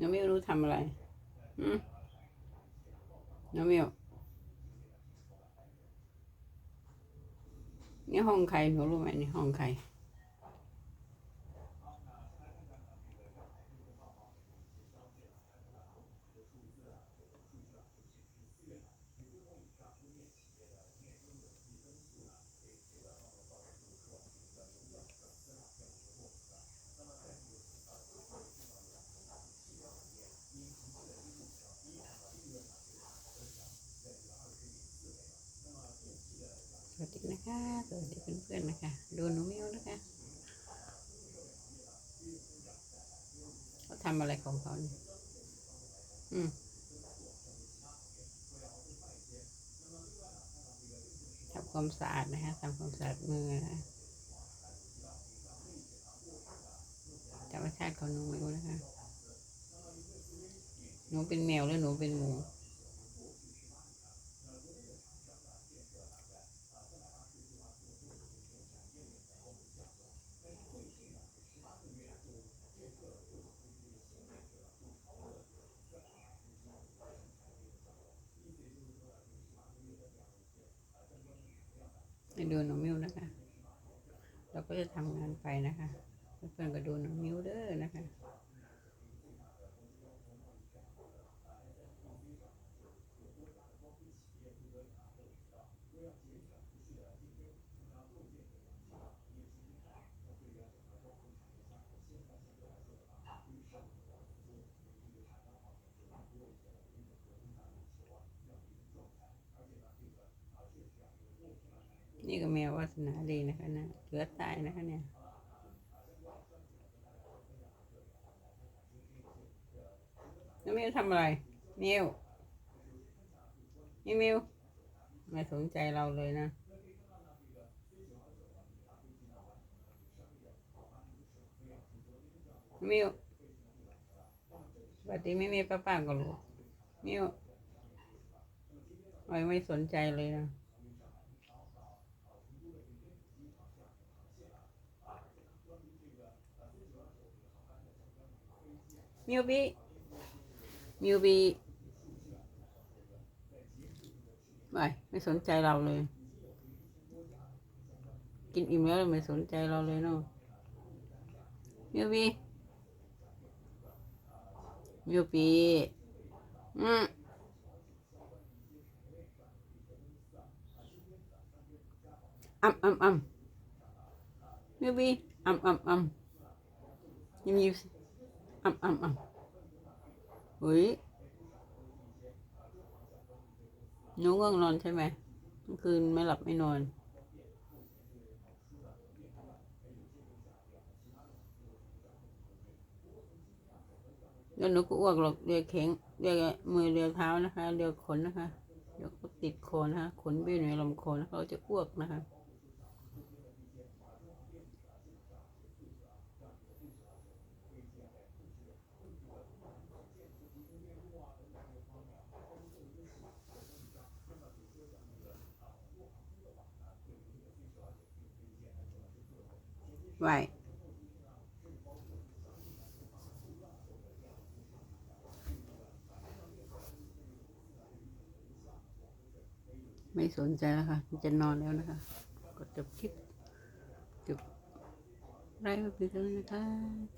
น้องมิวรู้ทำอะไรอืมน้องมิวนี่ห้องใครหนูรู้ไหมนี่ห้องใคร นะคะสวัสดีเพื่อนๆนะคะ ดูหนูมิวนะคะเขาทำอะไรของเขาเนี่ยอืมทำความสะอาดนะคะทำความสะอาดมือนะธรรมชาติของหนูมิวนะคะ หนูเป็นแมวหรือหนูเป็นหมู ให้ดูหนูมิวนะคะ เราก็จะทำงานไปนะคะ เพื่อนๆก็ดูหนูมิวเด้อนะคะ นี่ก็แมววาสนาดีนะคะนะเหลือตายนะคะเนี่ยน้องมิวทำอะไร มิวนี่มิวไม่สนใจเราเลยนะมิวสวัสดีไม่มีป้าป้าก็รู้มิวไม่ไม่สนใจเลยนะ มิวบีมิวบีไม่ไม่สนใจเราเลย กินอิ่มแล้วไม่สนใจเราเลยเนาะมิวบีมิวบีอืมอ่ำอ่ำอ่ำมิวบีอ่ำอ่ำอ่ำยิ้มยิ้ม อ่ำอ่ำอ่ำเฮ้ยหนูง่วงนอนใช่ไหมคืนไม่หลับไม่นอนเดี๋ยวหนูก็อ้วกหรอกเรียกแข็งเรียกมือเรียกเท้านะคะเรียกขนนะคะเดี๋ยวก็ติดคอนะคะขนไปอยู่ในลำคอนะคะเขาจะอ้วกนะคะ ไหวไม่สนใจแล้วค่ะ จะนอนแล้วนะคะก็จบคลิปจบไลฟ์ไปเลยนะคะ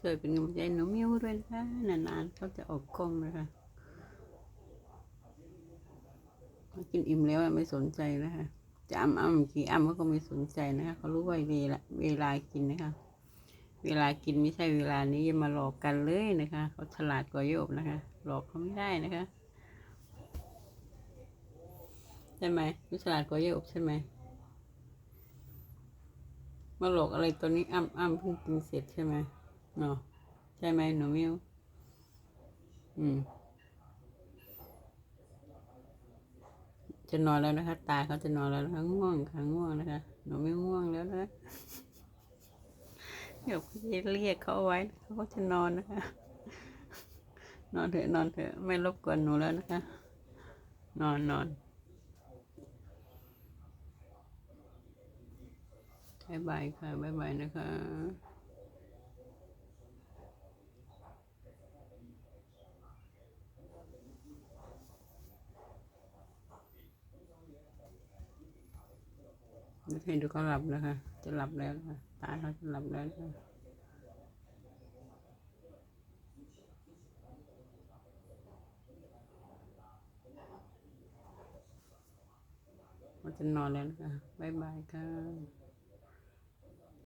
ช่วยเป็นกำลังใจหนูมิวด้วยนะคะ นานๆเขาจะออกกล้องนะคะกินอิ่มแล้วไม่สนใจนะคะ จะอ้ำอ้ำกี่อ้ำเขาก็ไม่สนใจนะคะเขารู้ว่าเวลาเวลากินนะคะ เวลากินไม่ใช่เวลานี้อย่ามาหลอกกันเลยนะคะเขาฉลาดกว่าโยบนะคะ หลอกเขาไม่ได้นะคะใช่ไหมเขาฉลาดกว่าโยบใช่ไหมมาหลอกอะไรตัวนี้อ้ำอ้ำเพิ่งกินเสร็จใช่ไหมเนาะใช่ไหมหนูมิวอืม จะนอนแล้วนะคะ ตาเขาจะนอนแล้วนะคะง่วงค่ะง่วงนะคะ หนูไม่ง่วงแล้วนะเดี๋ยวพี่เรียกเขาเอาไว้เขาก็จะนอนนะคะ นอนเถอะนอนเถอะไม่รบกวนหนูแล้วนะคะ นอนนอนบายบายค่ะบายบายนะคะ ให้ดูเขาหลับนะคะจะหลับแล้วค่ะตาเขาจะหลับแล้วค่ะเขาจะนอนแล้วค่ะ บ๊ายบายค่ะ